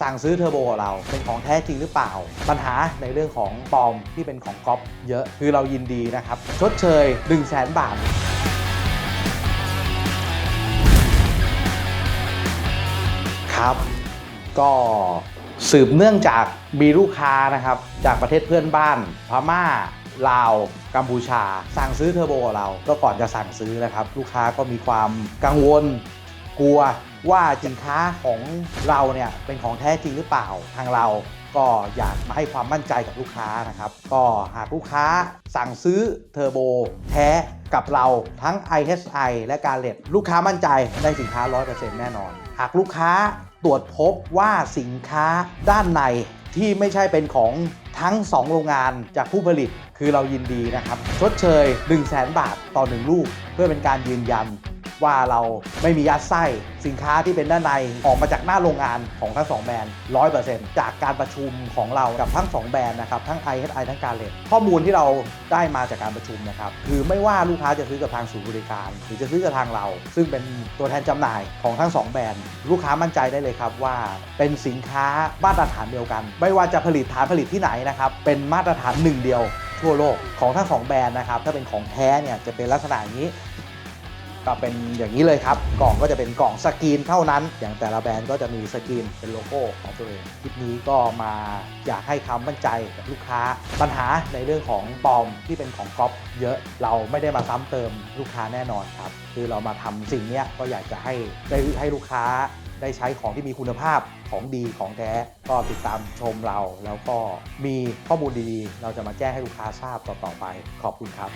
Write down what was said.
สั่งซื้อเทอร์โบของเราเป็นของแท้จริงหรือเปล่า ปัญหาในเรื่องของปลอมที่เป็นของก๊อปเยอะคือเรายินดีนะครับ ชดเชย 1 0 0 0 0แบาท ครับ ก็สืบเนื่องจากมีลูกค้านะครับ จากประเทศเพื่อนบ้านพม่าลาวกัมพูชา สั่งซื้อเทอร์โบกับเรา ก็ก่อนจะสั่งซื้อนะครับ ลูกค้าก็มีความกังวล กลัวว่าสินค้าของเราเนี่ยเป็นของแท้จริงหรือเปล่าทางเราก็อยากมาให้ความมั่นใจกับลูกค้านะครับ ก็หากลูกค้าสั่งซื้อเทอร์โบแท้กับเราทั้ง IHI และการเลดลูกค้ามั่นใจได้สินค้า 100%แน่นอน หากลูกค้าตรวจพบว่าสินค้าด้านในที่ไม่ใช่เป็นของทั้ง 2 โรงงานจากผู้ผลิตคือเรายินดีนะครับ ชดเชย 1 0 0 0 0แบาทต่อ 1 ลูก เพื่อเป็นการยืนยัน ว่าเราไม่มียัดไส้สินค้าที่เป็นด้านในออกมาจากหน้าโรงงานของทั้ง2แบรนด์100%จากการประชุมของเรากับทั้ง2แบรนด์นะครับทั้ง ISI ทั้งการเลดข้อมูลที่เราได้มาจากการประชุมนะครับคือไม่ว่าลูกค้าจะซื้อกับทางศูนย์บริการ หรือจะซื้อกับทางเรา ซึ่งเป็นตัวแทนจำหน่ายของทั้ง2แบรนด์ลูกค้ามั่นใจได้เลยครับว่า เป็นสินค้ามาตรฐานเดียวกัน ไม่ว่าจะผลิตฐานผลิตที่ไหนนะครับเป็นมาตรฐานหนึ่งเดียวทั่วโลกของทั้งสองแบรนด์นะครับถ้าเป็นของแท้เนี่ยจะเป็นลักษณะอย่างนี้ ก็เป็นอย่างนี้เลยครับ กล่องก็จะเป็นกล่องสกรีนเท่านั้น อย่างแต่ละแบรนด์ก็จะมีสกรีนเป็นโลโก้ของตัวเองคลิปนี้ก็มาอยากให้คำมั่นใจกับลูกค้า ปัญหาในเรื่องของปลอมที่เป็นของก๊อปเยอะ เราไม่ได้มาซ้ำเติมลูกค้าแน่นอนครับ คือเรามาทำสิ่งนี้ก็อยากจะให้ได้ให้ลูกค้าได้ใช้ของที่มีคุณภาพของดีของแท้ก็ติดตามชมเรา แล้วก็มีข้อมูลดีๆ เราจะมาแจ้งให้ลูกค้าทราบต่อๆไป ขอบคุณครับ